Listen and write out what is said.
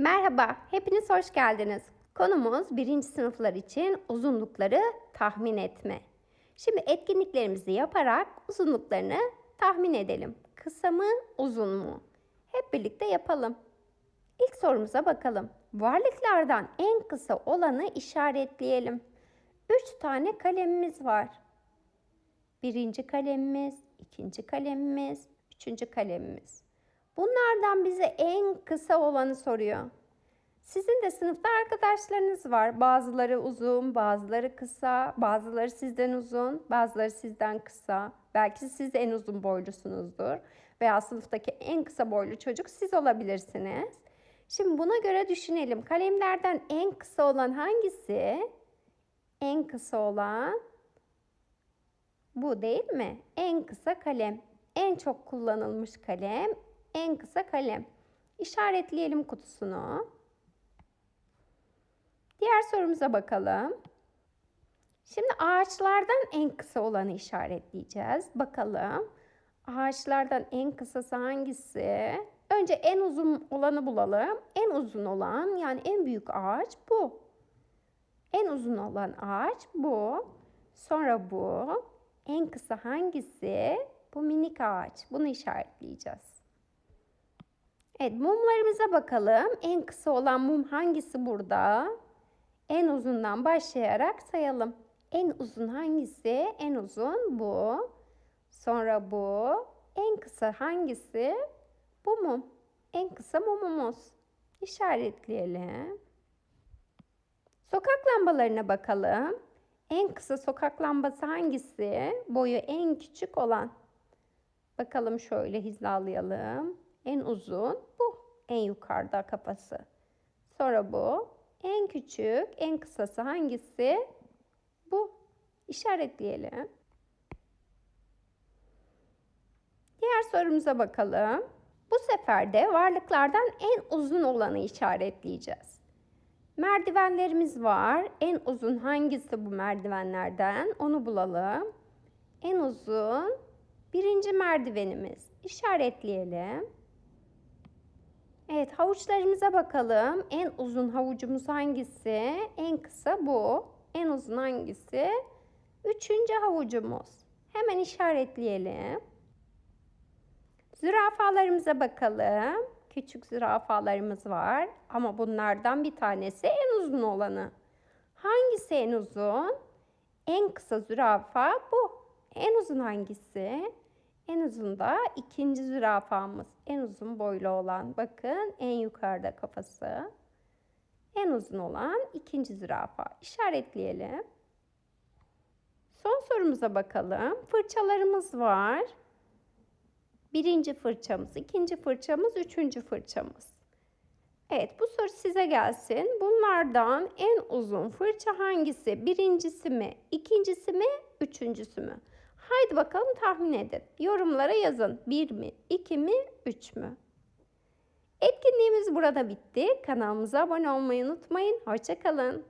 Merhaba, hepiniz hoş geldiniz. Konumuz birinci sınıflar için uzunlukları tahmin etme. Şimdi etkinliklerimizi yaparak uzunluklarını tahmin edelim. Kısa mı, uzun mu? Hep birlikte yapalım. İlk sorumuza bakalım. Varlıklardan en kısa olanı işaretleyelim. Üç tane kalemimiz var. Birinci kalemimiz, ikinci kalemimiz, üçüncü kalemimiz. Bunlardan bize en kısa olanı soruyor. Sizin de sınıfta arkadaşlarınız var. Bazıları uzun, bazıları kısa, bazıları sizden uzun, bazıları sizden kısa. Belki siz en uzun boylusunuzdur veya sınıftaki en kısa boylu çocuk siz olabilirsiniz. Şimdi buna göre düşünelim. Kalemlerden en kısa olan hangisi? En kısa olan bu değil mi? En kısa kalem. En çok kullanılmış kalem, en kısa kalem. İşaretleyelim kutusunu. Diğer sorumuza bakalım. Şimdi ağaçlardan en kısa olanı işaretleyeceğiz. Bakalım. Ağaçlardan en kısası hangisi? Önce en uzun olanı bulalım. En uzun olan yani en büyük ağaç bu. En uzun olan ağaç bu. Sonra bu. En kısa hangisi? Bu minik ağaç. Bunu işaretleyeceğiz. Evet mumlarımıza bakalım. En kısa olan mum hangisi burada? En uzundan başlayarak sayalım. En uzun hangisi? En uzun bu. Sonra bu. En kısa hangisi? Bu mum. En kısa mumumuz. İşaretleyelim. Sokak lambalarına bakalım. En kısa sokak lambası hangisi? Boyu en küçük olan. Bakalım şöyle hizalayalım. En uzun bu. En yukarıda kafası. Sonra bu. En küçük, en kısası hangisi? Bu. İşaretleyelim. Diğer sorumuza bakalım. Bu sefer de varlıklardan en uzun olanı işaretleyeceğiz. Merdivenlerimiz var. En uzun hangisi bu merdivenlerden? Onu bulalım. En uzun birinci merdivenimiz. İşaretleyelim. Evet havuçlarımıza bakalım. En uzun havucumuz hangisi? En kısa bu. En uzun hangisi? Üçüncü havucumuz. Hemen işaretleyelim. Zürafalarımıza bakalım. Küçük zürafalarımız var ama bunlardan bir tanesi en uzun olanı. Hangisi en uzun? En kısa zürafa bu. En uzun hangisi? En uzun da ikinci zürafamız. En uzun boylu olan. Bakın en yukarıda kafası. En uzun olan ikinci zürafa. İşaretleyelim. Son sorumuza bakalım. Fırçalarımız var. Birinci fırçamız, ikinci fırçamız, üçüncü fırçamız. Evet bu soru size gelsin. Bunlardan en uzun fırça hangisi? Birincisi mi, ikincisi mi, üçüncüsü mü? Haydi bakalım tahmin edin. Yorumlara yazın. Bir mi, iki mi, üç mü? Etkinliğimiz burada bitti. Kanalımıza abone olmayı unutmayın. Hoşçakalın.